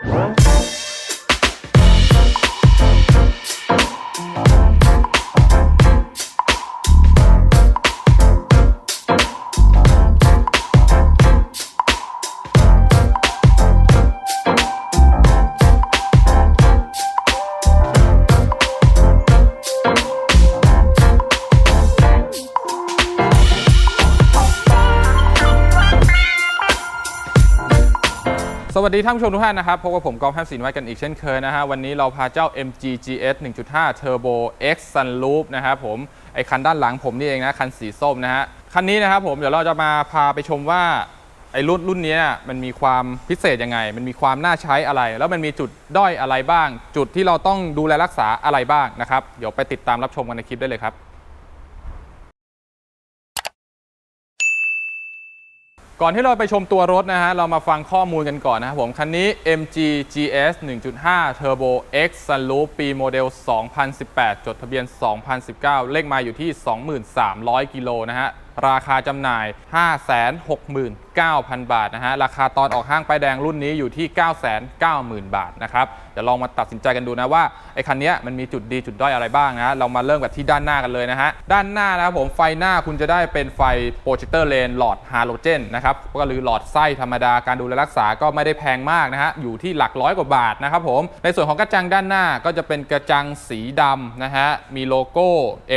ส ดีท่านผู้ชมทุกท่านนะครับพบกับผมกอล์ฟแฮมสินไว้กันอีกเช่นเคยนะฮะวันนี้เราพาเจ้า MG GS 1.5 Turbo X Sunroof นะครับผมไอคันด้านหลังผมนี่เองนะคันสีส้มนะฮะคันนี้นะครับผมเดี๋ยวเราจะมาพาไปชมว่าไอรุ่นรุ่นนี้มันมีความพิเศษยังไง มันมีความน่าใช้อะไร แล้วมันมีจุดด้อยอะไรบ้าง จุดที่เราต้องดูแลรักษาอะไรบ้างนะครับเดี๋ยวไปติดตามรับชมกันในคลิปได้เลยครับ ก่อนที่เราไปชมตัวรถนะฮะ เรามาฟังข้อมูลกันก่อนนะครับผม คันนี้ MG GS 1.5 Turbo X Sunroof ปีโมเดล 2018 จดทะเบียน 2019 เลขมาอยู่ที่ 23,000 กิโลนะฮะ ราคาจำหน่าย 9,000 บาทนะฮะ ราคาตอนออกห้างป้ายแดงรุ่นนี้อยู่ที่ 990,000 บาทนะครับ เดี๋ยวลองมาตัดสินใจกันดูนะว่าไอ้คันนี้มันมีจุดดีจุดด้อยอะไรบ้างนะ เรามาเริ่มกันที่ด้านหน้ากันเลยนะฮะ ด้านหน้านะครับผมไฟหน้าคุณจะได้เป็นไฟโปรเจคเตอร์เลนหลอดฮาโลเจนนะครับ ก็หรือหลอดไส้ธรรมดา การดูแลรักษาก็ไม่ได้แพงมากนะฮะ อยู่ที่หลักร้อยกว่าบาทนะครับผม ในส่วนของกระจังด้านหน้าก็จะเป็นกระจังสีดำนะฮะ มีโลโก้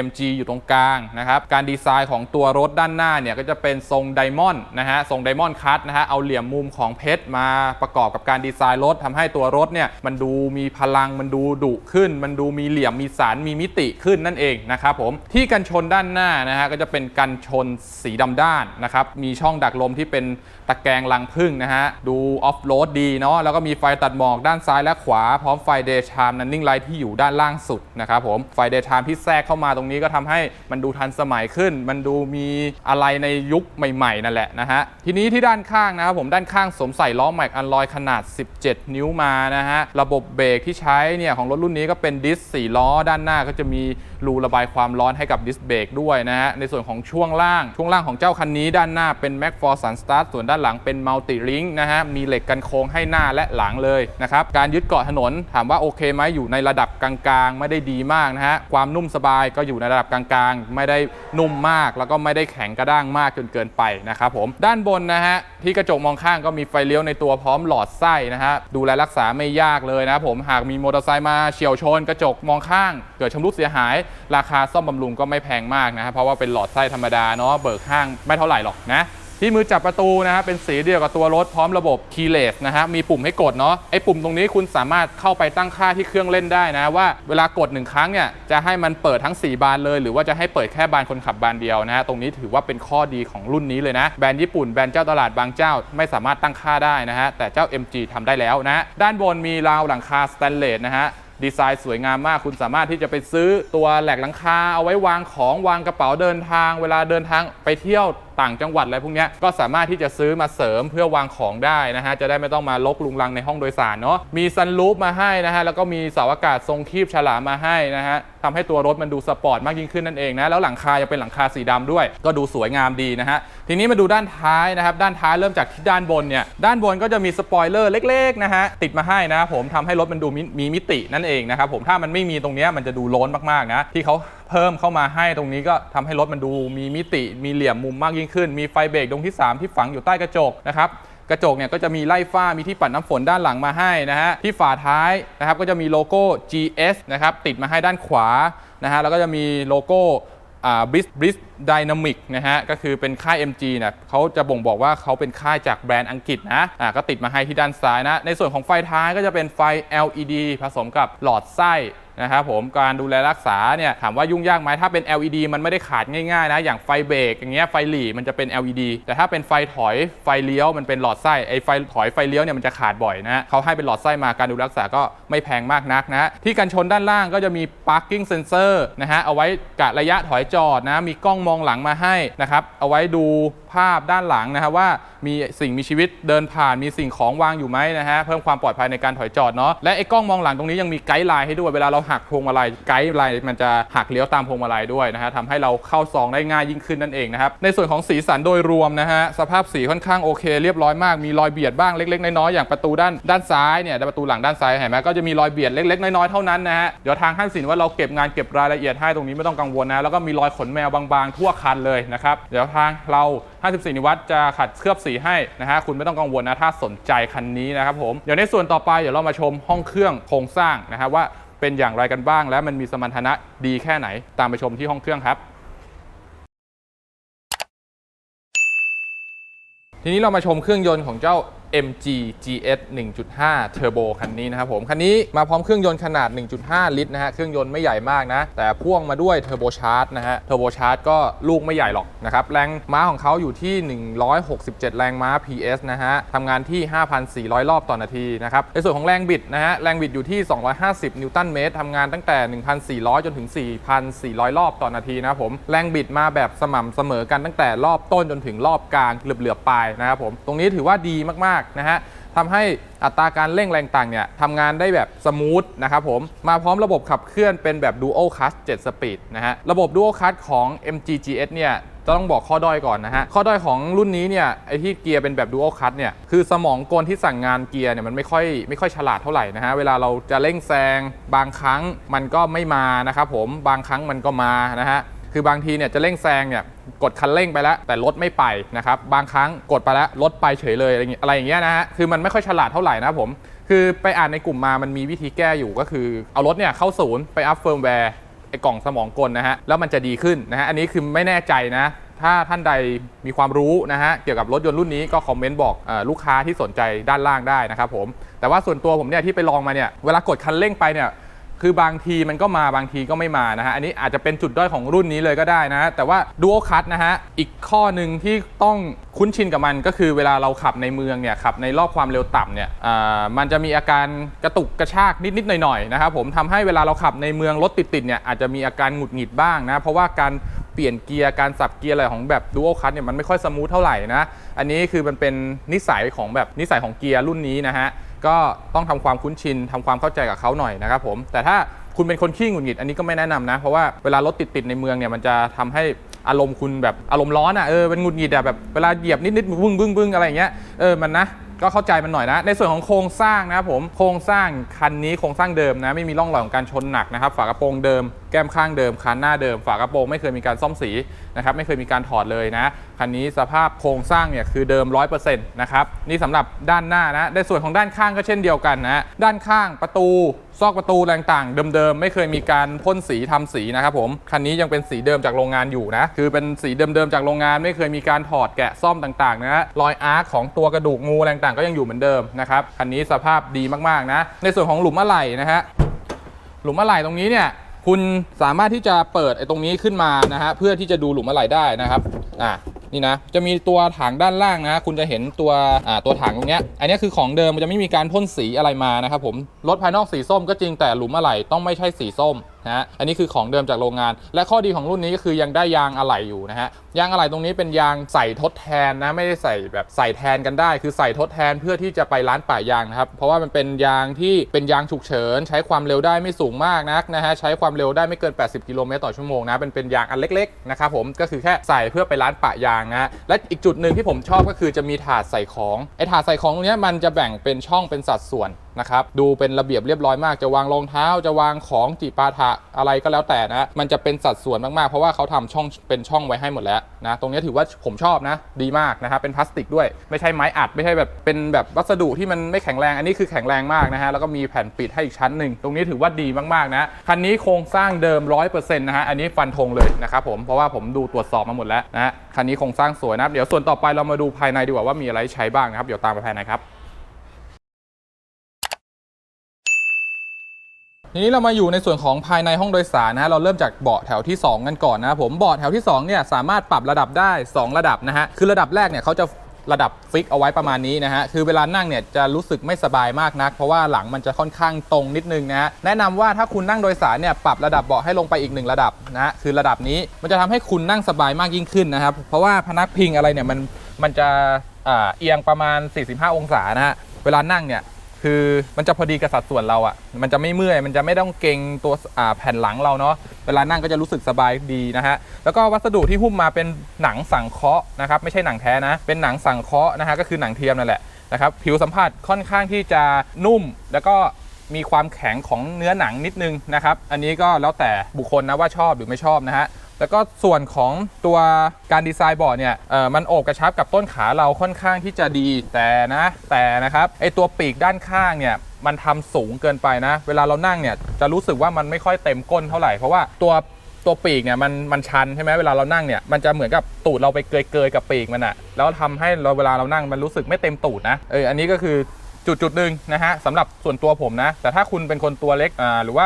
MG อยู่ตรงกลางนะครับ การดีไซน์ของตัวรถด้านหน้าเนี่ยก็จะเป็นทรงไดมอนด์นะฮะ ทรงไดมอนด์คัตนะฮะเอาเหลี่ยมมุมของเพชรมาประกอบกับการดีไซน์รถทำให้ตัวรถเนี่ยมันดูมีพลังมันดูดุขึ้น มันดูมีเหลี่ยมมีสารมีมิติขึ้นนั่นเองนะครับผมที่กันชนด้านหน้านะฮะก็จะเป็นกันชนสีดำด้านนะครับมีช่องดักลมที่เป็นตะแกรงลังพึ่งนะฮะดูออฟโรดดีเนาะแล้วก็มีไฟตัดหมอกด้านซ้ายและขวา พร้อมไฟเดย์ชามนันนิ่งไลท์ที่อยู่ด้านล่างสุดนะครับผมไฟเดย์ชามที่แทรกเข้ามาตรงนี้ก็ทำให้มันดูทันสมัยขึ้น มันดูมีอะไรในยุคใหม่ๆนั่นแหละนะฮะทีนี้ที่ด้านข้างนะครับผมด้านข้างสวมใส่ล้อแม็กอันลอยขนาด 17 นิ้วมานะฮะระบบเบรกที่ใช้เนี่ยของรถรุ่นนี้ก็เป็นดิส4ล้อ ด้านหน้าก็จะมีรูระบายความร้อนให้กับดิสเบรกด้วยนะฮะในส่วนของช่วงล่างช่วงล่างของเจ้าคันนี้ด้านหน้าเป็น Mac for Sun Start ส่วนด้านหลังเป็น Multi Link นะฮะมีเหล็กกันโค้งให้หน้าและหลังเลยนะครับการยึดเกาะถนนถามว่าโอเคไหมอยู่ในระดับกลางๆ ไม่ได้ดีมากนะฮะความนุ่มสบายก็อยู่ในระดับกลางๆ ไม่ได้นุ่มมาก แล้วก็ไม่ได้แข็งกระด้างมากจนเกินไปนะครับผมด้านบนนะฮะ ที่กระจกมองข้างก็มีไฟเลี้ยวในตัวพร้อมหลอดไส้นะฮะ ดูแลรักษาไม่ยากเลยนะครับผมหากมีมอเตอร์ไซค์มาเฉียวชน กระจกมองข้าง เกิดชำรุดเสียหาย ราคาซ่อมบำรุงก็ไม่แพงมากนะฮะเพราะว่าเป็นหลอดไส้ธรรมดาเนาะเบิกห้างไม่เท่าไหร่หรอกนะ ที่มือจับประตูนะฮะเป็นสีเดียวกับตัวรถพร้อมระบบ keyless นะฮะมีปุ่มให้กดเนาะไอ้ปุ่มตรงนี้คุณสามารถเข้าไปตั้งค่าที่เครื่องเล่นได้นะว่าเวลากดหนึ่งครั้งเนี่ยจะให้มันเปิดทั้ง 4 บานเลย หรือว่าจะให้เปิดแค่บานคนขับบานเดียวนะฮะตรงนี้ถือว่าเป็นข้อดีของรุ่นนี้เลยนะแบรนด์ญี่ปุ่นแบรนด์เจ้าตลาดบางเจ้าไม่สามารถตั้งค่าได้นะฮะแต่เจ้า MG ทำได้แล้วนะด้านบนมีราวหลังคาสแตนเลสนะฮะดีไซน์สวยงามมาก คุณสามารถที่จะไปซื้อตัวแหลกหลังคาเอาไว้วางของวางกระเป๋าเดินทาง เวลาเดินทางไปเที่ยว ต่างจังหวัดอะไรพวกนี้ก็สามารถที่จะซื้อมาเสริมเพื่อวางของได้นะฮะจะได้ไม่ต้องมาลกลุงลังในห้องโดยสารเนาะมีซันรูฟมาให้นะฮะแล้วก็มีเสาอากาศทรงคีบฉลามมาให้นะฮะ ทำให้ตัวรถมันดูสปอร์ตมากยิ่งขึ้นนั่นเองนะแล้วหลังคายังเป็นหลังคาสีดำด้วย ก็ดูสวยงามดีนะฮะทีนี้มาดูด้านท้ายนะครับด้านท้ายเริ่มจากที่ด้านบนเนี่ยด้านบนก็จะมีสปอยเลอร์เล็กๆนะฮะติดมาให้นะผมทำให้รถมันดูมีมิตินั่นเองนะครับผมถ้ามันไม่มีตรงนี้มันจะดูโล้นมากๆนะที่เขาเพิ่มเข้ามาให้ตรงนี้ก็ทำให้รถมันดูมีมิติ มีเหลี่ยมมุมมากยิ่งขึ้น มีไฟเบรกดวงที่ 3 ที่ฝังอยู่ใต้กระจกนะครับ กระจกเนี่ยก็จะมีไล่ฝ้ามีที่ปัดน้ำฝนด้านหลังมาให้นะฮะที่ฝาท้ายนะครับก็จะมีโลโก้ GS นะครับติดมาให้ด้านขวานะฮะแล้วก็จะมีโลโก้อ่า Bris Bris Dynamic นะฮะก็คือเป็นค่าย MG เนี่ยเขาจะบ่งบอกว่าเขาเป็นค่ายจากแบรนด์อังกฤษนะอ่าก็ติดมาให้ที่ด้านซ้ายนะ ในส่วนของไฟท้ายก็จะเป็นไฟ LED ผสมกับหลอดไส้ นะครับผมการดูแลรักษาเนี่ยถามว่ายุ่งยากไหมถ้าเป็น LED มันไม่ได้ขาดง่ายๆนะอย่างไฟเบรกอย่างเงี้ยไฟหลีมันจะเป็น LED แต่ถ้าเป็นไฟถอยไฟเลี้ยวมันเป็นหลอดไส้ไอไฟถอยไฟเลี้ยวเนี่ยมันจะขาดบ่อยนะเขาให้เป็นหลอดไส้มาการดูแลรักษาก็ไม่แพงมากนักนะที่กันชนด้านล่างก็จะมี parking sensor นะฮะเอาไว้กะระยะถอยจอดนะมีกล้องมองหลังมาให้นะครับเอาไว้ดูภาพด้านหลังนะฮะว่ามีสิ่งมีชีวิตเดินผ่านมีสิ่งของวางอยู่ไหมนะฮะเพิ่มความปลอดภัยในการถอยจอดเนาะและไอ้กล้องมองหลังตรงนี้ยังมีไกด์ไลน์ให้ด้วยเวลาเราหักพวงมาลัยไกด์ไลน์มันจะหักเลี้ยวตามพวงมาลัยด้วยนะฮะทำให้เราเข้าซองได้ง่ายยิ่งขึ้นนั่นเองนะครับในส่วนของสีสันโดยรวมนะฮะสภาพสีค่อนข้างโอเค เรียบร้อยมากมีรอยเบียดบ้างเล็กๆน้อยๆอย่างประตูด้านด้านซ้ายเนี่ยประตูหลังด้านซ้ายเห็นไหมก็จะมีรอยเบียดเล็กๆน้อยๆเท่านั้นนะฮะเดี๋ยวทางท่านสินว่าเราเก็บงานเก็บรายละเอียดให้ตรงนี้ไม่ต้องกังวลนะแล้วก็มีรอยขนแมวบางๆ ทั่วคันเลยนะครับเดี๋ยวทางเรา 54 นิวัตจะขัดเคลือบสีให้นะฮะคุณไม่ต้องกังวลนะถ้าสนใจคันนี้นะครับผมเดี๋ยวในส่วนต่อไปเดี๋ยวเรามาชมห้องเครื่องโครงสร้างนะครับว่า เป็นอย่างไรกันบ้าง และมันมีสมรรถนะดีแค่ไหน ตามไปชมที่ห้องเครื่องครับ ทีนี้เรามาชมเครื่องยนต์ของเจ้า MG GS 1.5 Turbo คันนี้นะครับผม คันนี้มาพร้อมเครื่องยนต์ขนาด 1.5 ลิตรนะฮะ เครื่องยนต์ไม่ใหญ่มากนะ แต่พ่วงมาด้วย Turbo Charge นะฮะ Turbo Charge ก็ลูกไม่ใหญ่หรอกนะครับ แรงม้าของเขาอยู่ที่ 167 แรงม้า PS นะฮะ ทำงานที่ 5,400 รอบต่อนาทีนะครับ ในส่วนของแรงบิดนะฮะ แรงบิดอยู่ที่ 250 นิวตันเมตร ทำงานตั้งแต่ 1,400 จนถึง 4,400 รอบต่อนาทีนะครับผม แรงบิดมาแบบสม่ำเสมอกันตั้งแต่รอบต้นจนถึงรอบกลางเหลือบๆปลายนะครับผม ตรงนี้ถือว่าดีมากๆนะฮะทำให้อัตราการเร่งแรงต่างเนี่ยทำงานได้แบบสมูทนะครับผม มาพร้อมระบบขับเคลื่อนเป็นแบบ Dual Clutch 7 Speed นะฮะ ระบบ Dual Clutch ของ MG GS เนี่ยจะต้องบอกข้อด้อยก่อนนะฮะ ข้อด้อยของรุ่นนี้เนี่ยไอที่เกียร์เป็นแบบ Dual Clutch เนี่ยคือสมองกลที่สั่งงานเกียร์เนี่ยมันไม่ค่อยไม่ค่อยฉลาดเท่าไหร่นะฮะ เวลาเราจะเร่งแซงบางครั้งมันก็ไม่มานะครับผมบางครั้งมันก็มานะฮะ คือบางทีเนี่ยจะเร่งแซงเนี่ยกดคันเร่งไปแล้ว แต่รถไม่ไปนะครับบางครั้งกดไปแล้วรถไปเฉยเลยอะไรอย่างเงี้ยนะฮะคือมันไม่ค่อยฉลาดเท่าไหร่นะผมคือไปอ่านในกลุ่มมามันมีวิธีแก้อยู่ก็คือ เอารถเนี่ยเข้าศูนย์ไปอัพเฟิร์มแวร์ไอ้กล่องสมองกลนะฮะแล้วมันจะดีขึ้นนะฮะอันนี้คือไม่แน่ใจนะถ้าท่านใดมีความรู้นะฮะเกี่ยวกับรถยนต์รุ่นนี้ก็คอมเมนต์บอกอลูกค้าที่สนใจด้านล่างได้นะครับผมแต่ว่าส่วนตัวผมเนี่ยที่ไปลองมาเนี่ยเวลากดคันเร่งไปเนี่ย คือบางทีมันก็มาบางทีก็ไม่มานะฮะ อันนี้อาจจะเป็นจุดด้อยของรุ่นนี้เลยก็ได้นะ แต่ว่า Dual Cut นะฮะ อีกข้อหนึ่งที่ต้องคุ้นชินกับมันก็คือเวลาเราขับในเมืองเนี่ยขับในรอบความเร็วต่ำเนี่ยอ่ามันจะมีอาการกระตุกกระชากนิด ๆ หน่อย ๆ นะครับผมทำให้เวลาเราขับในเมืองรถติด ๆ เนี่ยอาจจะมีอาการหงุดหงิดบ้างนะ เพราะว่าการเปลี่ยนเกียร์การสับเกียร์อะไรของแบบ Dual Cut เนี่ยมันไม่ค่อยสมูทเท่าไหร่นะ อันนี้คือมันเป็นนิสัยของแบบนิสัยของเกียร์รุ่นนี้นะฮะ ก็ต้องทำความคุ้นชินทำความเข้าใจกับเขาหน่อยนะครับผมแต่ถ้าคุณเป็นคนขี้หงุดหงิดอันนี้ก็ไม่แนะนำนะ เพราะว่าเวลารถติดๆในเมืองเนี่ยมันจะทำให้อารมณ์คุณแบบอารมณ์ร้อนอะเออเป็นหงุดหงิดอะแบบเวลาเหยียบนิดๆบึ้งบึ้งบึ้งอะไรอย่างเงี้ยเออมันนะ ก็เข้าใจมันหน่อยนะ ในส่วนของโครงสร้างนะครับผมโครงสร้างคันนี้โครงสร้างเดิมนะไม่มีร่องรอยของการชนหนักนะครับฝากระโปรงเดิมแก้มข้างเดิมคันหน้าเดิม ฝากระโปรงไม่เคยมีการซ่อมสีนะครับไม่เคยมีการถอดเลยนะคันนี้สภาพโครงสร้างเนี่ยคือเดิม 100%นะครับนี่สำหรับด้านหน้านะในส่วนของด้านข้างก็เช่นเดียวกันนะด้านข้างประตูซอกประตูแรงต่างๆเดิมๆ ไม่เคยมีการพ่นสีทำสีนะครับผม คันนี้ยังเป็นสีเดิมจากโรงงานอยู่นะ คือเป็นสีเดิมๆจากโรงงาน ไม่เคยมีการถอดแกะซ่อมต่างๆนะฮะรอยอาร์คของตัวกระดูกงูแรงต่างๆก็ยังอยู่เหมือนเดิมนะครับคันนี้สภาพดีมากๆนะ ในส่วนของหลุมอะไหล่นะฮะหลุมอะไหล่ตรงนี้เนี่ย คุณสามารถที่จะเปิดไอ้ตรงนี้ขึ้นมานะฮะเพื่อที่จะดูหลุมอะไหล่ได้นะครับอ่านี่นะจะมีตัวถังด้านล่างนะคุณจะเห็นตัวอ่าตัวถังตรงเนี้ยอันนี้คือของเดิมมันจะไม่มีการพ่นสีอะไรมานะครับผมรถภายนอกสีส้มก็จริงแต่หลุมอะไหล่ต้องไม่ใช่สีส้ม นะฮะอันนี้คือของเดิมจากโรงงาน และข้อดีของรุ่นนี้ก็คือยังได้ยางอะไหล่อยู่นะฮะยางอะไหล่ตรงนี้เป็นยางใส่ทดแทนนะไม่ได้ใส่แบบใส่แทนกันได้ คือใส่ทดแทนเพื่อที่จะไปร้านป่ายางนะครับเพราะว่ามันเป็นยางที่เป็นยางฉุกเฉิน ใช้ความเร็วได้ไม่สูงมากนักนะฮะใช้ความเร็วได้ไม่เกิน 80 กิโลเมตรต่อชั่วโมงนะเป็นเป็นยางอันเล็กๆนะครับผมก็คือแค่ใส่เพื่อไปร้านปะยางนะและอีกจุดหนึ่งที่ผมชอบก็คือจะมีถาดใส่ของไอถาดใส่ของตรงนี้มันจะแบ่งเป็นช่องเป็นสัดส่วน นะครับดูเป็นระเบียบเรียบร้อยมากจะวางรองเท้าจะวางของจิปาถะอะไรก็แล้วแต่นะมันจะเป็นสัดส่วนมากๆ เพราะว่าเขาทำช่องเป็นช่องไว้ให้หมดแล้วนะตรงนี้ถือว่าผมชอบนะ ดีมากนะครับเป็นพลาสติกด้วย ไม่ใช่ไม้อัด ไม่ใช่แบบเป็นแบบวัสดุที่มันไม่แข็งแรงอันนี้คือแข็งแรงมากนะฮะแล้วก็มีแผ่นปิดให้อีกชั้นหนึ่งตรงนี้ถือว่าดีมากๆนะคันนี้โครงสร้างเดิม 100%นะฮะอันนี้ฟันธงเลยนะครับผมเพราะว่าผมดูตรวจสอบมาหมดแล้วนะคันนี้โครงสร้างสวยนะเดี๋ยวส่วนต่อไปเรามาดูภายในดีกว่าว่ามีอะไรใช้บ้างนะครับเดี๋ยวตามไปภายในครับ ทีนี้เรามาอยู่ในส่วนของภายในห้องโดยสารนะฮะเราเริ่มจากเบาะแถวที่ 2 กันก่อนนะครับผมเบาะแถวที่2เนี่ยสามารถปรับระดับได้ 2 ระดับนะฮะคือระดับแรกเนี่ยเขาจะระดับฟิกเอาไว้ประมาณนี้นะฮะ คือเวลานั่งเนี่ยจะรู้สึกไม่สบายมากนัก เพราะว่าหลังมันจะค่อนข้างตรงนิดนึงนะฮะ แนะนำว่าถ้าคุณนั่งโดยสารเนี่ยปรับระดับเบาะให้ลงไปอีกหนึ่งระดับนะฮะ คือระดับนี้มันจะทำให้คุณนั่งสบายมากยิ่งขึ้นนะครับ เพราะว่าพนักพิงอะไรเนี่ยมันมันจะเอียงประมาณ 45 องศานะฮะ เวลานั่งเนี่ย คือมันจะพอดีกับสัดส่วนเราอะ่ะ มันจะไม่เมื่อย มันจะไม่ต้องเกรงตัวแผ่นหลังเราเนาะ เวลานั่งก็จะรู้สึกสบายดีนะฮะ แล้วก็วัสดุที่หุ้มมาเป็นหนังสังเคราะห์นะครับ ไม่ใช่หนังแท้นะ เป็นหนังสังเคราะห์นะฮะ ก็คือหนังเทียมนั่นแหละนะครับ ผิวสัมผัสค่อนข้างที่จะนุ่ม แล้วก็มีความแข็งของเนื้อหนังนิดนึงนะครับ อันนี้ก็แล้วแต่บุคคลนะว่าชอบหรือไม่ชอบนะฮะ แล้วก็ส่วนของตัวการดีไซน์บอร์ดเนี่ยมันโอบกระชับกับต้นขาเราค่อนข้างที่จะดีแต่นะแต่นะครับไอตัวปีกด้านข้างเนี่ยมันทำสูงเกินไปนะ เวลาเรานั่งเนี่ยจะรู้สึกว่ามันไม่ค่อยเต็มก้นเท่าไหร่เพราะว่าตัวตัวปีกเนี่ยมันมันชันใช่ไหมเวลาเรานั่งเนี่ยมันจะเหมือนกับตูดเราไปเกยเกยๆกับปีกมันอะแล้วทำให้เราเวลาเรานั่งมันรู้สึกไม่เต็มตูดนะเอออันนี้ก็คือจุดจุดหนึ่งนะฮะสำหรับส่วนตัวผมนะ แต่ถ้าคุณเป็นคนตัวเล็กอ่าหรือว่า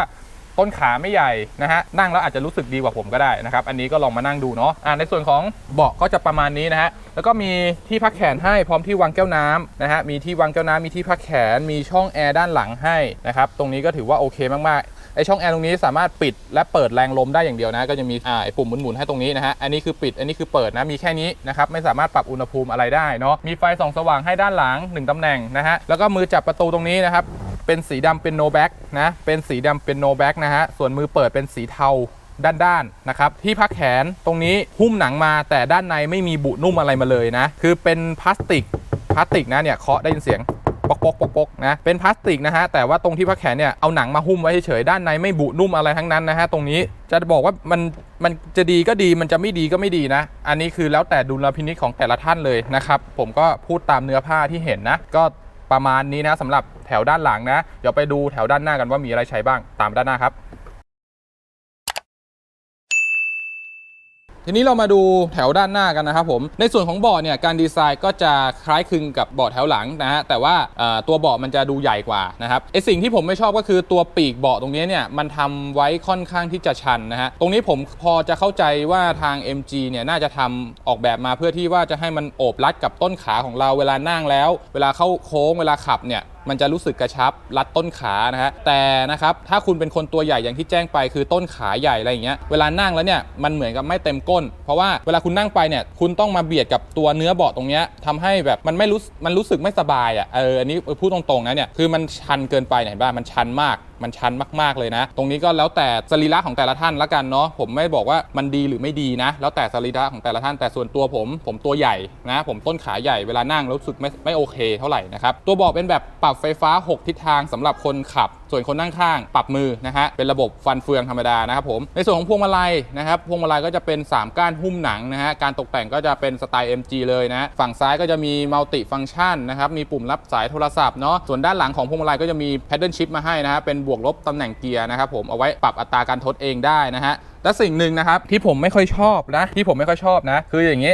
ต้นขาไม่ใหญ่นะฮะนั่งแล้วอาจจะรู้สึกดีกว่าผมก็ได้นะครับ อันนี้ก็ลองมานั่งดูเนาะอ่าในส่วนของเบาะก็จะประมาณนี้นะฮะแล้วก็มีที่พักแขนให้พร้อมที่วางแก้วน้ำนะฮะมีที่วางแก้วน้ำมีที่พักแขน มีช่องแอร์ด้านหลังให้นะครับตรงนี้ก็ถือว่าโอเคมากๆไอช่องแอร์ตรงนี้สามารถปิดและเปิดแรงลมได้อย่างเดียวนะ ก็จะมีอ่าไอปุ่มหมุนๆให้ตรงนี้นะฮะอันนี้คือปิดอันนี้คือเปิดนะมีแค่นี้นะครับไม่สามารถปรับอุณหภูมิอะไรได้เนาะมีไฟส่องสว่างให้ด้านหลังหนึ่งตำแหน่งนะฮะแล้วก็มือจับประตูตรงนี้นะครับ เป็นสีดำเป็นโนแบ็กนะเป็นสีดำเป็นโนแบ็กนะฮะส่วนมือเปิดเป็นสีเทาด้านๆนะครับที่พักแขนตรงนี้หุ้มหนังมาแต่ด้านในไม่มีบุนุ่มอะไรมาเลยนะคือเป็นพลาสติกพลาสติกนะเนี่ยเคาะได้ยินเสียงปกปกปกปกนะเป็นพลาสติกนะฮะแต่ว่าตรงที่พักแขนเนี่ยเอาหนังมาหุ้มไว้เฉยๆด้านในไม่บุนุ่มอะไรทั้งนั้นนะฮะตรงนี้จะบอกว่ามันมันจะดีก็ดีมันจะไม่ดีก็ไม่ดีนะ อันนี้คือแล้วแต่ดุลพินิจของแต่ละท่านเลยนะครับผมก็พูดตามเนื้อผ้าที่เห็นนะก็ ประมาณนี้นะสำหรับแถวด้านหลังนะ เดี๋ยวไปดูแถวด้านหน้ากันว่ามีอะไรใช้บ้างตามด้านหน้าครับ ทีนี้เรามาดูแถวด้านหน้ากันนะครับผม ในส่วนของเบาะเนี่ยการดีไซน์ก็จะคล้ายคลึงกับเบาะแถวหลังนะฮะแต่ว่าตัวเบาะมันจะดูใหญ่กว่านะครับไอสิ่งที่ผมไม่ชอบก็คือตัวปีกเบาะตรงนี้เนี่ยมันทำไว้ค่อนข้างที่จะชันนะฮะตรงนี้ผมพอจะเข้าใจว่าทาง MG เนี่ยน่าจะทำออกแบบมาเพื่อที่ว่าจะให้มันโอบรัดกับต้นขาของเราเวลานั่งแล้ว เวลาเข้าโค้งเวลาขับเนี่ย มันจะรู้สึกกระชับรัดต้นขานะฮะแต่นะครับถ้าคุณเป็นคนตัวใหญ่อย่างที่แจ้งไปคือต้นขาใหญ่อะไรอย่างเงี้ยเวลานั่งแล้วเนี่ยมันเหมือนกับไม่เต็มก้น เพราะว่าเวลาคุณนั่งไปเนี่ยคุณต้องมาเบียดกับตัวเนื้อเบาะตรงเนี้ยทำให้แบบมันไม่รู้มันรู้สึกไม่สบายอะเอออันนี้พูดตรงๆนะเนี่ยคือมันชันเกินไปเนี่ยเห็นป่ะมันชันมากมันชันมากๆเลยนะ ตรงนี้ก็แล้วแต่สรีระของแต่ละท่านละกันเนาะผมไม่บอกว่ามันดีหรือไม่ดีนะ แล้วแต่สรีระของแต่ละท่านแต่ส่วนตัวผม ผมตัวใหญ่นะ ผมต้นขาใหญ่เวลานั่งแล้วรู้สึกไม่ไม่โอเคเท่าไหร่นะครับตัวเบาะเป็นแบบปรับไฟฟ้า 6 ทิศทางสำหรับคนขับส่วนคนนั่งข้างปรับมือนะฮะเป็นระบบฟันเฟืองธรรมดานะครับผมในส่วนของพวงมาลัยนะครับพวงมาลัยก็จะเป็น 3 ก้านหุ้มหนังนะฮะการตกแต่งก็จะเป็นสไตล์ MG เลยนะฝั่งซ้ายก็จะมีมัลติฟัง c t ชันนะครับมีปุ่มรับสายโทรศัพท์เนาะส่วนด้านหลังของพวงมาลัยก็จะมี paddle shift มาให้นะฮะเป็นบวกลบตำแหน่งเกียร์นะครับผมเอาไว้ปรับอัตราการทดเองได้นะฮะและสิ่งหนึ่งนะครับที่ผมไม่ค่อยชอบนะที่ผมไม่ค่อยชอบนะคืออย่างนี้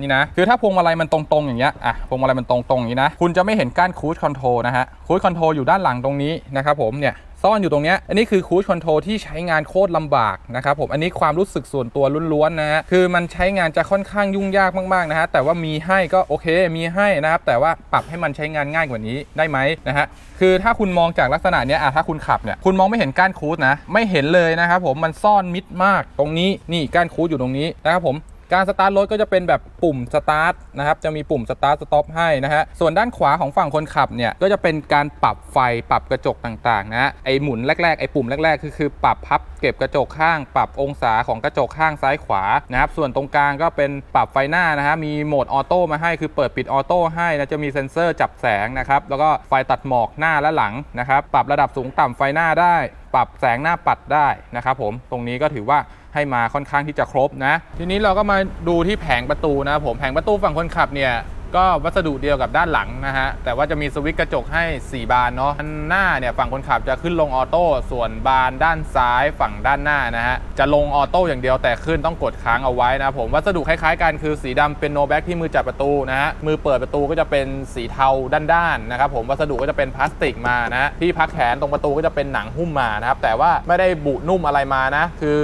นี่นะคือถ้าพวงมาลัยมันตรงๆอย่างเงี้ยอะพวงมาลัยมันตรงๆอย่างนี้นะคุณจะไม่เห็นก้านคูชคอนโทรนะฮะคูชคอนโทรอยู่ด้านหลังตรงนี้นะครับผมเนี่ยซ่อนอยู่ตรงเนี้ยอันนี้คือคูชคอนโทรที่ใช้งานโคตรลำบากนะครับผม อันนี้ความรู้สึกส่วนตัวล้วนๆนะฮะ คือมันใช้งานจะค่อนข้างยุ่งยากมากๆนะฮะ แต่ว่ามีให้ก็โอเค มีให้นะครับ แต่ว่าปรับให้มันใช้งานง่ายกว่านี้ได้ไหมนะฮะ คือถ้าคุณมองจากลักษณะเนี้ยอะถ้าคุณขับเนี่ย คุณมองไม่เห็นก้านคูชนะ ไม่เห็นเลยนะครับผม มันซ่อนมิดมาก ตรงนี้ นี่ก้านคูชอยู่ตรงนี้นะครับผม การสตาร์ทรถก็จะเป็นแบบปุ่มสตาร์ทนะครับ จะมีปุ่มสตาร์ทสต็อปให้นะฮะ ส่วนด้านขวาของฝั่งคนขับเนี่ย ก็จะเป็นการปรับไฟปรับกระจกต่างๆนะฮะไอหมุนแรกๆไอปุ่มแรกๆคือคือปรับพับเก็บกระจกข้าง ปรับองศาของกระจกข้างซ้ายขวานะครับส่วนตรงกลางก็เป็นปรับไฟหน้านะฮะมีโหมดออโต้มาให้คือเปิดปิดออโต้ให้นะจะมีเซ็นเซอร์จับแสงนะครับแล้วก็ไฟตัดหมอกหน้าและหลังนะครับปรับระดับสูงต่ำไฟหน้าได้ ปรับแสงหน้าปัดได้นะครับผมตรงนี้ก็ถือว่า ให้มาค่อนข้างที่จะครบนะ ทีนี้เราก็มาดูที่แผงประตูนะผมแผงประตูฝั่งคนขับเนี่ย ก็วัสดุเดียวกับด้านหลังนะฮะ แต่ว่าจะมีสวิตช์กระจกให้ 4 บานเนาะด้านหน้าเนี่ยฝั่งคนขับจะขึ้นลงออโต้ ส่วนบานด้านซ้ายฝั่งด้านหน้านะฮะ จะลงออโต้อย่างเดียวแต่ขึ้นต้องกดค้างเอาไว้นะผมวัสดุคล้ายๆกันคือสีดำเป็นโนแบ็กที่มือจับประตูนะฮะ มือเปิดประตูก็จะเป็นสีเทาด้านๆนะครับผมวัสดุก็จะเป็นพลาสติกมานะที่พักแขนตรงประตูก็จะเป็นหนังหุ้มมานะครับแต่ว่าไม่ได้บุนุ่มอะไรมานะ คือ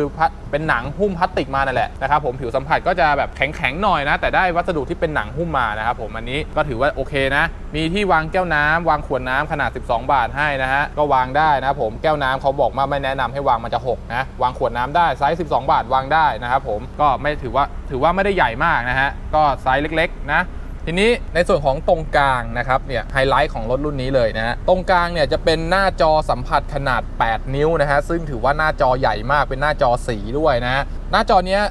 เป็นหนังหุ้มพลาสติกมานั่นแหละนะครับผมผิวสัมผัสก็จะแบบแข็งๆหน่อยนะแต่ได้วัสดุที่เป็นหนังหุ้มมานะครับผมอันนี้ก็ถือว่าโอเคนะ มีที่วางแก้วน้ำวางขวดน้ำขนาด 12 บาทให้นะฮะก็วางได้นะผมแก้วน้ำเขาบอกมาไม่แนะนำให้วางมันจะหกนะวางขวดน้ำได้ไซส์ 12 บาทวางได้นะครับผมก็ไม่ถือว่าถือว่าไม่ได้ใหญ่มากนะฮะก็ไซส์เล็กๆ นะทีนี้ในส่วนของตรงกลางนะครับเนี่ยไฮไลท์ของรถรุ่นนี้เลยนะฮะตรงกลางเนี่ยจะเป็นหน้าจอสัมผัสขนาด 8 นิ้วนะฮะซึ่งถือว่าหน้าจอใหญ่มากเป็นหน้าจอสีด้วยนะฮะหน้าจอเนี้ย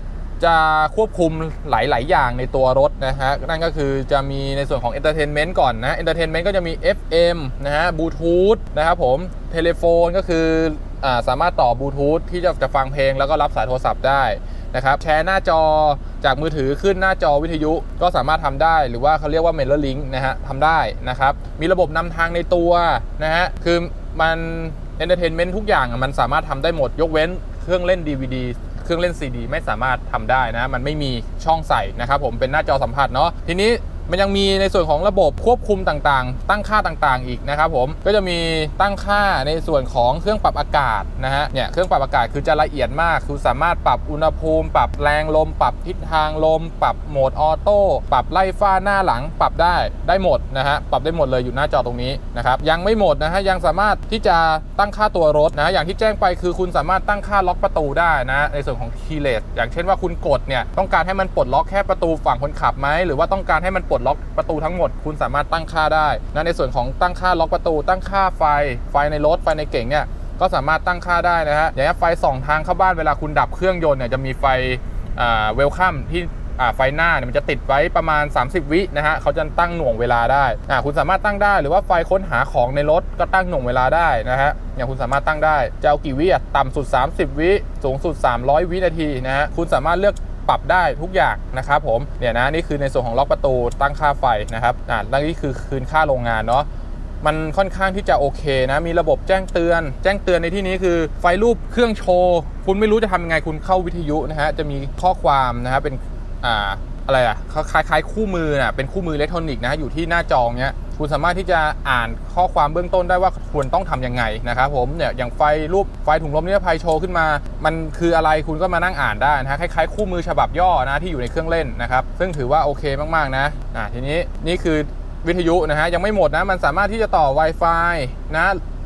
จะควบคุมหลาย ๆ อย่างในตัวรถนะฮะ นั่นก็คือจะมีในส่วนของ Entertainment ก่อนนะ Entertainment ก็จะมี FM นะฮะบลูทูธนะครับผมเทเลโฟนก็คืออาสามารถต่อบลูทูธที่จะจะฟังเพลงแล้วก็รับสายโทรศัพท์ได้นะครับแชร์หน้าจอจากมือถือขึ้นหน้าจอวิทยุก็สามารถทำได้ หรือว่าเขาเรียกว่า Mirror Link นะฮะทำได้นะครับ มีระบบนำทางในตัวนะฮะคือมัน Entertainment ทุกอย่างมันสามารถทำได้หมดยกเว้นเครื่องเล่น DVD เครื่องเล่น CD ไม่สามารถทำได้นะ มันไม่มีช่องใส่นะครับผมเป็นหน้าจอสัมผัสเนาะทีนี้ มันยังมีในส่วนของระบบควบคุมต่างๆ ตั้งค่าต่างๆ อีกนะครับผม ก็จะมีตั้งค่าในส่วนของเครื่องปรับอากาศนะฮะ เนี่ยเครื่องปรับอากาศคือจะละเอียดมาก คือสามารถปรับอุณหภูมิ ปรับแรงลม ปรับทิศทางลม ปรับโหมดออโต้ ปรับไล่ฟ้าหน้าหลัง ปรับได้ได้หมดนะฮะ ปรับได้หมดเลยอยู่หน้าจอตรงนี้นะครับ ยังไม่หมดนะฮะ ยังสามารถที่จะตั้งค่าตัวรถนะ อย่างที่แจ้งไปคือคุณสามารถตั้งค่าล็อกประตูได้นะ ในส่วนของ keyless อย่างเช่นว่าคุณกดเนี่ยต้องการให้มันปลดล็อกแค่ประตูฝั่งคนขับไหมหรือว่าต้องการให้มันปลดล็อกประตูทั้งหมด คุณสามารถตั้งค่าได้นะในส่วนของตั้งค่าล็อกประตู ตั้งค่าไฟ ไฟในรถ ไฟในเก่งเนี่ยก็สามารถตั้งค่าได้นะฮะอย่างไฟสองทางเข้าบ้านเวลาคุณดับเครื่องยนต์เนี่ยจะมีไฟเวลคัมที่อ่าไฟหน้าเนี่ยมันจะติดไว้ประมาณ 30 วินะฮะเขาจะตั้งหน่วงเวลาได้อ่าคุณสามารถตั้งได้หรือว่าไฟค้นหาของในรถก็ตั้งหน่วงเวลาได้นะฮะอย่างคุณสามารถตั้งได้จะเอากี่วิอะต่ำสุด 30 วิสูงสุด 300 วินาทีนะฮะคุณสามารถเลือก ปรับได้ทุกอย่างนะครับผมเนี่ยนะนี่คือในส่วนของล็อกประตูตั้งค่าไฟนะครับอ่าแล้วนี่คือคืนค่าโรงงานเนาะมันค่อนข้างที่จะโอเคนะ มีระบบแจ้งเตือน แจ้งเตือนในที่นี้คือไฟรูปเครื่องโชว์ คุณไม่รู้จะทำยังไงคุณเข้าวิทยุนะฮะ จะมีข้อความนะฮะเป็นอ่าอะไรอะคล้ายคล้ายๆคู่มือน่ะเป็นคู่มืออิเล็กทรอนิกส์นะอยู่ที่หน้าจอเนี้ย คุณสามารถที่จะอ่านข้อความเบื้องต้นได้ว่าควรต้องทำยังไงนะครับผมเนี่ยอย่างไฟรูปไฟถุงลมนิรภัยโชว์ขึ้นมา มันคืออะไรคุณก็มานั่งอ่านได้นะฮะคล้ายๆคู่มือฉบับย่อนะที่อยู่ในเครื่องเล่นนะครับซึ่งถือว่าโอเคมากๆนะอ่าทีนี้นี่คือวิทยุนะฮะยังไม่หมดนะมันสามารถที่จะต่อ Wi-Fi นะ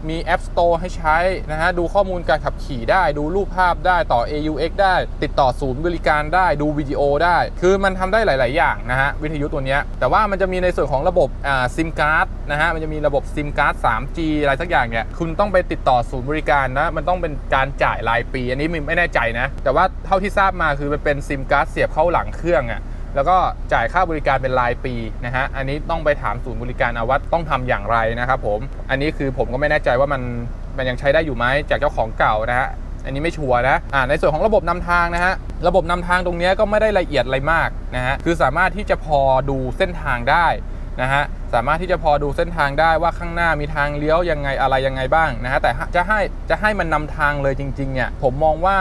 มี App Store ให้ใช้นะฮะ ดูข้อมูลการขับขี่ได้ ดูรูปภาพได้ต่อ AUX ได้ ติดต่อศูนย์บริการได้ ดูวิดีโอได้ คือมันทำได้หลาย ๆ อย่างนะฮะ วิทยุตัวนี้ แต่ว่ามันจะมีในส่วนของระบบอ่าซิมการ์ดนะฮะ มันจะมีระบบซิมการ์ด 3G อะไรสักอย่างเนี่ย คุณต้องไปติดต่อศูนย์บริการนะ มันต้องเป็นการจ่ายรายปี อันนี้ไม่แน่ใจนะ แต่ว่าเท่าที่ทราบมาคือมันเป็นซิมการ์ดเสียบเข้าหลังเครื่องอะ แล้วก็จ่ายค่าบริการเป็นรายปีนะฮะอันนี้ต้องไปถามศูนย์บริการเอาว่าต้องทำอย่างไรนะครับผมอันนี้คือผมก็ไม่แน่ใจว่ามันมันยังใช้ได้อยู่ไหมจากเจ้าของเก่านะฮะอันนี้ไม่ชัวร์นะอ่าในส่วนของระบบนำทางนะฮะ ระบบนำทางตรงนี้ก็ไม่ได้ละเอียดอะไรมากนะฮะ คือสามารถที่จะพอดูเส้นทางได้นะฮะ สามารถที่จะพอดูเส้นทางได้ว่าข้างหน้ามีทางเลี้ยวยังไงอะไรยังไงบ้างนะฮะ แต่จะให้จะให้มันนำทางเลยจริงๆเนี่ย ผมมองว่า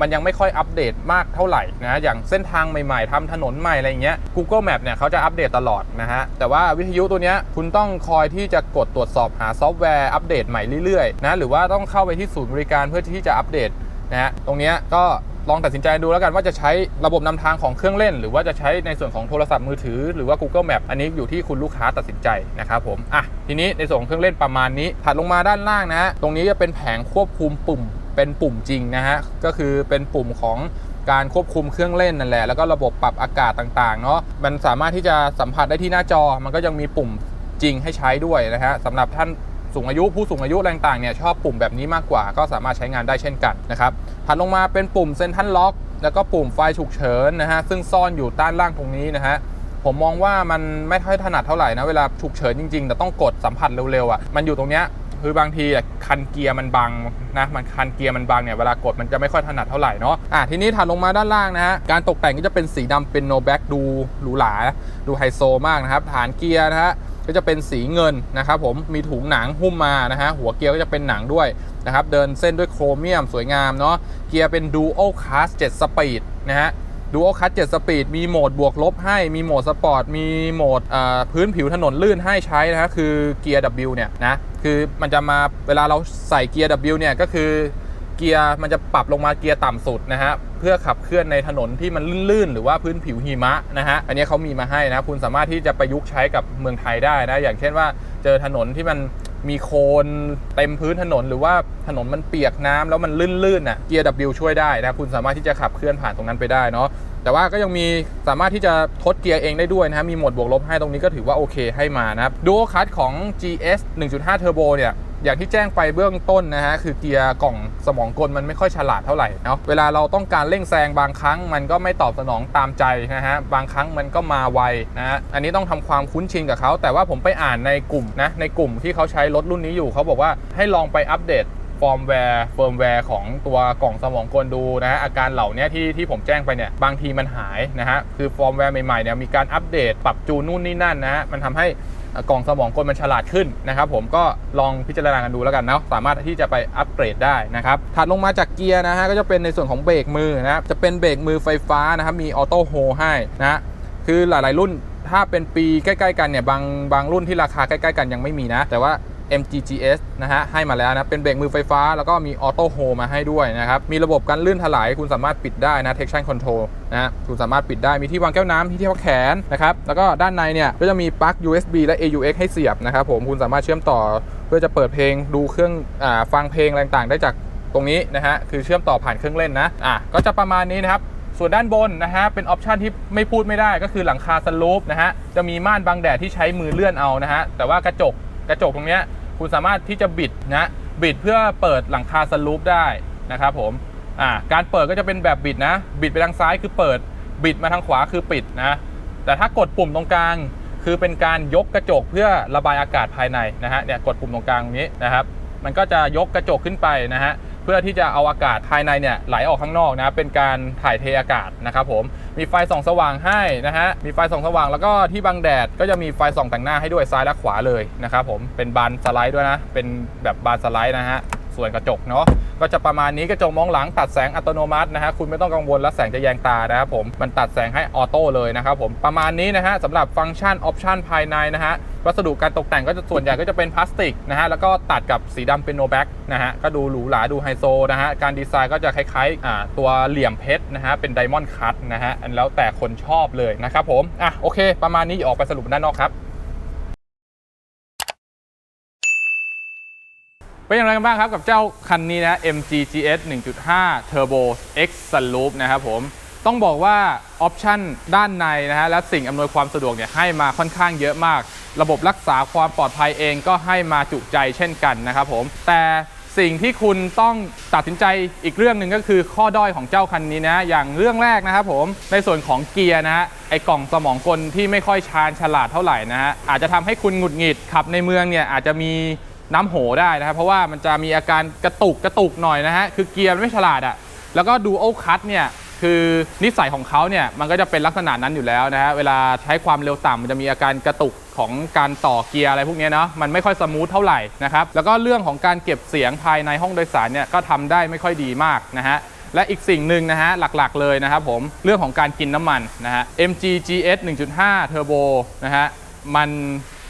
มันยังไม่ค่อยอัปเดตมากเท่าไหร่นะอย่างเส้นทางใหม่ๆทำถนนใหม่อะไรเงี้ย Google Map เนี่ยเขาจะอัปเดตตลอดนะฮะแต่ว่าวิทยุตัวเนี้ยคุณต้องคอยที่จะกดตรวจสอบหาซอฟต์แวร์อัปเดตใหม่เรื่อยๆนะหรือว่าต้องเข้าไปที่ศูนย์บริการเพื่อที่จะอัปเดตนะฮะตรงเนี้ยก็ลองตัดสินใจดูแล้วกันว่าจะใช้ระบบนำทางของเครื่องเล่น หรือว่าจะใช้ในส่วนของโทรศัพท์มือถือ หรือว่า Google Map อันนี้อยู่ที่คุณลูกค้าตัดสินใจนะครับผมอะทีนี้ในส่วนของเครื่องเล่นประมาณนี้ถัดลงมาด้านล่างนะฮะตรงนี้จะเป็นแผงควบคุมปุ่ม เป็นปุ่มจริงนะฮะก็คือเป็นปุ่มของการควบคุมเครื่องเล่นนั่นแหละแล้วก็ระบบปรับอากาศต่างๆเนาะมันสามารถที่จะสัมผัสได้ที่หน้าจอ มันก็ยังมีปุ่มจริงให้ใช้ด้วยนะฮะสำหรับท่านสูงอายุผู้สูงอายุแรงต่างเนี่ยชอบปุ่มแบบนี้มากกว่า ก็สามารถใช้งานได้เช่นกันนะครับถัดลงมาเป็นปุ่มเซนทันล็อกแล้วก็ปุ่มไฟฉุกเฉินนะฮะซึ่งซ่อนอยู่ด้านล่างตรงนี้นะฮะผมมองว่ามันไม่ค่อยถนัดเท่าไหร่นะเวลาฉุกเฉินจริงๆ แต่ต้องกดสัมผัสเร็วๆอะมันอยู่ตรงเนี้ย คือบางทีอะคันเกียร์มันบังนะมันคันเกียร์มันบังเนี่ยเวลากดมันจะไม่ค่อยถนัดเท่าไหร่เนาะอะทีนี้ถัดลงมาด้านล่างนะฮะการตกแต่งก็จะเป็นสีดำเป็นโนแบ็กดูหรูหราดูไฮโซมากนะครับฐานเกียร์นะฮะก็จะเป็นสีเงินนะครับผมมีถุงหนังหุ้มมานะฮะหัวเกียร์ก็จะเป็นหนังด้วยนะครับเดินเส้นด้วยโครเมียมสวยงามเนาะเกียร์เป็น Dual Class 7 Speed นะฮะ ดูโอคัส7สปีดมีโหมดบวกลบให้มีโหมดสปอร์ตมีโหมดพื้นผิวถนนลื่นให้ใช้นะฮะคือเกียร์ W เนี่ยนะคือมันจะมาเวลาเราใส่เกียร์ W เนี่ยก็คือเกียร์มันจะปรับลงมาเกียร์ต่ำสุดนะฮะเพื่อขับเคลื่อนในถนนที่มันลื่นๆ หรือว่าพื้นผิวหิมะนะฮะอันนี้เขามีมาให้นะคุณสามารถที่จะประยุกต์ใช้กับเมืองไทยได้นะอย่างเช่นว่าเจอถนนที่มัน มีโคลนเต็มพื้นถนนหรือว่าถนนมันเปียกน้ำแล้วมันลื่นๆน่ะเกียร์ W ช่วยได้นะคุณสามารถที่จะขับเคลื่อนผ่านตรงนั้นไปได้เนาะแต่ว่าก็ยังมีสามารถที่จะทดเกียร์เองได้ด้วยนะมีโหมดบวกลบให้ตรงนี้ก็ถือว่าโอเคให้มานะครับดูคัทของ GS 1.5 Turbo เนี่ย อย่างที่แจ้งไปเบื้องต้นนะฮะคือเกียร์กล่องสมองกลมันไม่ค่อยฉลาดเท่าไหร่เนาะเวลาเราต้องการเร่งแซงบางครั้ง มันก็ไม่ตอบสนองตามใจนะฮะบางครั้งมันก็มาไวนะฮะอันนี้ต้องทำความคุ้นชินกับเขาแต่ว่าผมไปอ่านในกลุ่มนะในกลุ่มที่เขาใช้รถรุ่นนี้อยู่เขาบอกว่าให้ลองไปอัปเดตฟอร์มแวร์เฟิร์มแวร์ของตัวกล่องสมองกลดูนะฮะอาการเหล่านี้ที่ที่ผมแจ้งไปเนี่ยบางทีมันหายนะฮะคือฟอร์มแวร์ใหม่ๆเนี่ยมีการอัปเดตปรับจูนนู่นนี่นั่นนะฮะมันทำให้ กล่องสมองกลมันฉลาดขึ้นนะครับผมก็ลองพิจารณากันดูแล้วกันเนาะสามารถที่จะไปอัปเกรดได้นะครับถัดลงมาจากเกียร์นะฮะก็จะเป็นในส่วนของเบรกมือนะครับจะเป็นเบรกมือไฟฟ้านะครับมีออโต้โฮให้นะฮะคือหลายๆรุ่นถ้าเป็นปีใกล้ ๆ กันเนี่ยบางบางรุ่นที่ราคาใกล้ ๆ กันยังไม่มีนะ แต่ว่า MGGS นะฮะให้มาแล้วนะเป็นเบรกมือไฟฟ้า แล้วก็มีออโต้โฮมาให้ด้วยนะครับมีระบบการลื่นถลายคุณสามารถปิดได้นะ traction control นะฮะคุณสามารถปิดได้มีที่วางแก้วน้ำที่ที่พักแขนนะครับแล้วก็ด้านในเนี่ยก็จะมีปลั๊ก USB และ AUX ให้เสียบนะครับผมคุณสามารถเชื่อมต่อเพื่อจะเปิดเพลงดูเครื่องอฟังเพลงอะไรต่างๆ ได้จากตรงนี้นะฮะคือเชื่อมต่อผ่านเครื่องเล่นนะอะก็จะประมาณนี้นะครับส่วนด้านบนนะฮะเป็นออปชันที่ไม่พูดไม่ได้ก็คือหลังคาสลูปนะฮะจะมีม่านบังแดดที่ใช้มือเลื่อนเอานะฮะแต่ว่ากระจกกระจกตรงเนี้ย คุณสามารถที่จะบิดนะบิดเพื่อเปิดหลังคาสลูปได้นะครับผมอ่าการเปิดก็จะเป็นแบบบิดนะ บิดไปทางซ้ายคือเปิด บิดมาทางขวาคือปิดนะ แต่ถ้ากดปุ่มตรงกลาง คือเป็นการยกกระจกเพื่อระบายอากาศภายในนะฮะเนี่ยกดปุ่มตรงกลางตรงนี้นะครับ มันก็จะยกกระจกขึ้นไปนะฮะเพื่อที่จะเอาอากาศภายในเนี่ยไหลออกข้างนอกนะเป็นการถ่ายเทอากาศนะครับผม มีไฟส่องสว่างให้นะฮะ มีไฟส่องสว่างแล้วก็ที่บังแดดก็จะมีไฟส่องแต่งหน้าให้ด้วยซ้ายและขวาเลยนะครับผม เป็นบานสไลด์ด้วยนะ เป็นแบบบานสไลด์นะฮะ ส่วนกระจกเนาะก็จะประมาณนี้กระจกมองหลังตัดแสงอัตโนมัตินะฮะคุณไม่ต้องกังวลและแสงจะแยงตานะครับผมมันตัดแสงให้ออโต้เลยนะครับผมประมาณนี้นะฮะสำหรับฟังก์ชันออปชันภายในนะฮะวัสดุการตกแต่งก็จะส่วนใหญ่ก็จะเป็นพลาสติกนะฮะแล้วก็ตัดกับสีดำเป็นโนแบ็กนะฮะก็ดูหรูหราดูไฮโซนะฮะการดีไซน์ก็จะคล้ายๆอ่าตัวเหลี่ยมเพชรนะฮะเป็นไดมอนด์คัตนะฮะอันแล้วแต่คนชอบเลยนะครับผมอะโอเค ประมาณนี้ออกไปสรุปด้านนอกครับ เป็นอย่างไรกันบ้างครับกับเจ้าคันนี้นะ MG GS 1.5 Turbo X Sunroof นะครับผมต้องบอกว่าออปชันด้านในนะฮะและสิ่งอำนวยความสะดวกเนี่ยให้มาค่อนข้างเยอะมาก ระบบรักษาความปลอดภัยเองก็ให้มาจุใจเช่นกันนะครับผมแต่สิ่งที่คุณต้องตัดสินใจอีกเรื่องหนึ่งก็คือข้อด้อยของเจ้าคันนี้นะ อย่างเรื่องแรกนะครับผมในส่วนของเกียร์นะฮะไอกล่องสมองกลที่ไม่ค่อยชาญฉลาดเท่าไหร่นะฮะอาจจะทำให้คุณหงุดหงิดขับในเมืองเนี่ยอาจจะมี น้ำโหได้นะครับ เพราะว่ามันจะมีอาการกระตุกกระตุกหน่อยนะฮะคือเกียร์มันไม่ฉลาดอะ่ะแล้วก็ดูโอคัตเนี่ยคือนิสัยของเขาเนี่ยมันก็จะเป็นลักษณะนั้นอยู่แล้วนะฮะเวลาใช้ความเร็วต่ำมันจะมีอาการกระตุกของการต่อเกียร์อะไรพวกนี้เนาะมันไม่ค่อยสมูทเท่าไหร่นะครับแล้วก็เรื่องของการเก็บเสียงภายในห้องโดยสารเนี่ยก็ทำได้ไม่ค่อยดีมากนะฮะและอีกสิ่งหนึ่งนะฮะหลักๆเลยนะครับผมเรื่องของการกินน้ำมันนะฮะ MG GS 1.5 Turbo นะฮะมัน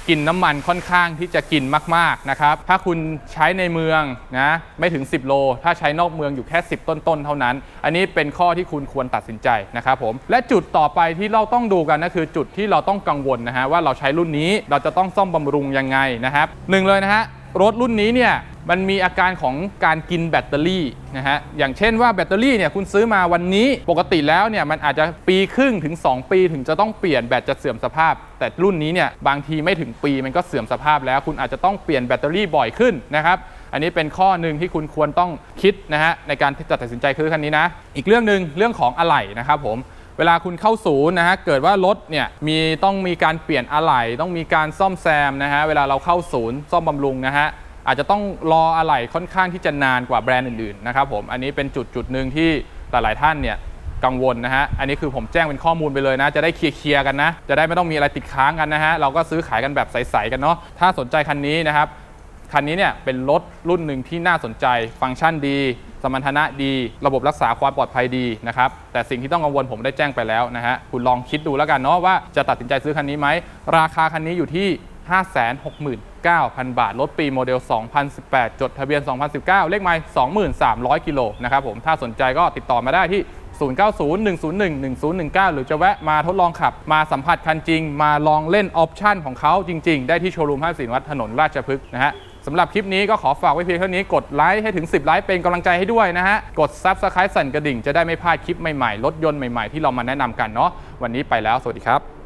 กินน้ำมันค่อนข้างที่จะกินมากๆนะครับ ถ้าคุณใช้ในเมืองนะไม่ถึง 10 โล ถ้าใช้นอกเมืองอยู่แค่ 10 ต้นๆ เท่านั้น อันนี้เป็นข้อที่คุณควรตัดสินใจนะครับผม และจุดต่อไปที่เราต้องดูกันนะคือจุดที่เราต้องกังวลนะฮะว่าเราใช้รุ่นนี้เราจะต้องซ่อมบำรุงยังไงนะครับหนึ่งเลยนะฮะ รถรุ่นนี้เนี่ยมันมีอาการของการกินแบตเตอรี่นะฮะอย่างเช่นว่าแบตเตอรี่เนี่ยคุณซื้อมาวันนี้ปกติแล้วเนี่ยมันอาจจะปีครึ่งถึง 2 ปี ถึงจะต้องเปลี่ยนแบตจะเสื่อมสภาพ แต่รุ่นนี้เนี่ยบางทีไม่ถึงปีมันก็เสื่อมสภาพแล้ว คุณอาจจะต้องเปลี่ยนแบตเตอรี่บ่อยขึ้นนะครับอันนี้เป็นข้อหนึ่งที่คุณควรต้องคิดนะฮะในการตัดสินใจซื้อคันนี้นะอีกเรื่องหนึ่งเรื่องของอะไหล่นะครับผม เวลาคุณเข้าศูนย์นะฮะเกิดว่ารถเนี่ยมีต้องมีการเปลี่ยนอะไหล่ต้องมีการซ่อมแซมนะฮะเวลาเราเข้าศูนย์ซ่อมบำรุงนะฮะอาจจะต้องรออะไหล่ค่อนข้างที่จะนานกว่าแบรนด์อื่นๆนะครับผมอันนี้เป็นจุดจุดหนึ่งที่หลายๆท่านเนี่ยกังวลนะฮะ อันนี้คือผมแจ้งเป็นข้อมูลไปเลยนะ จะได้เคลียร์ๆกันนะ จะได้ไม่ต้องมีอะไรติดค้างกันนะฮะ เราก็ซื้อขายกันแบบใสๆกันเนาะ ถ้าสนใจคันนี้นะครับ คันนี้เนี่ยเป็นรถรุ่นหนึ่งที่น่าสนใจ ฟังก์ชันดี สมรรถนะดี ระบบรักษาความปลอดภัยดีนะครับแต่สิ่งที่ต้องกังวลผมได้แจ้งไปแล้วนะฮะคุณลองคิดดูแล้วกันเนาะว่าจะตัดสินใจซื้อคันนี้ไหมราคาคันนี้อยู่ที่ 569,000 บาท รถปีโมเดล 2018 จดทะเบียน 2019 เลขไมล์23,000 กิโลนะครับผมถ้าสนใจก็ติดต่อมาได้ที่0901011019 หรือจะแวะมาทดลองขับ มาสัมผัสคันจริง มาลองเล่นออปชั่นของเขาจริง ๆ ได้ที่โชว์รูมห้างสินวัฒน์ถนนราชพฤกษ์นะฮะำหรับคลิปนี้ก็ขอฝากไว้เพียงเท่านี้กดไลค์ให้ถึง 10 ไลค์เป็นกำลังใจให้ด้วยนะฮะ กด Subscribe สั่นกระดิ่งจะได้ไม่พลาดคลิปใหม่ๆ รถยนต์ใหม่ๆ ที่เรามาแนะนำกันเนาะวันนี้ไปแล้วสวัสดีครับ